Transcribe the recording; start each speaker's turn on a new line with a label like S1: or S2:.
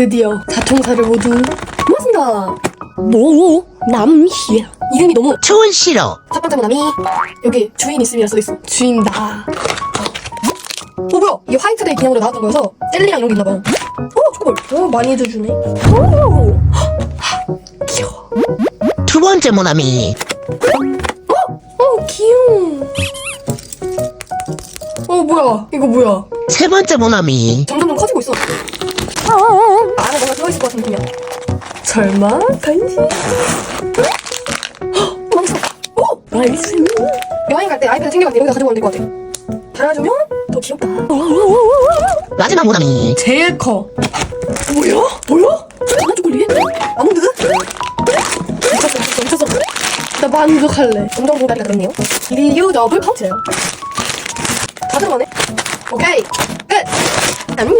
S1: 드디어 자총사를 모두 모았습니다.
S2: 뭐? 남희야.
S1: 이름이 너무
S3: 추운 싫어.
S1: 첫 번째 모남이 여기 주인 있음이라 써있어. 주인 나. 어 뭐야? 이게 화이트데이 기념으로 나왔던 거여서 젤리랑 이런 게 있나봐. 어 초코볼. 어 많이도 주네. 오. 귀여워.
S3: 두 번째 모나미.
S1: 어 귀여워. 어 뭐야? 이거 뭐야?
S3: 세 번째 모나미.
S1: 점점 커지고 있어. 안에 뭔가 들어있을 것 같은 느낌이야. 설마 간식? 헉, 멈춰. 오! 나이스. 여행 갈 때 아이패드 때 여기다 가지고 가면 될것 같아. 달아주면 더 귀엽다.
S3: 마지막 모나미.
S1: 제일 커. 뭐야? 뭐야? 장난 초콜릿? 아몬드? 미쳤어, 미쳤어, 미쳤어. 나 만족할래. 검정 봉다리가 들었네요. 리유 더블 파우치래요. 다 들어가네. 오케이. 끝. 안녕.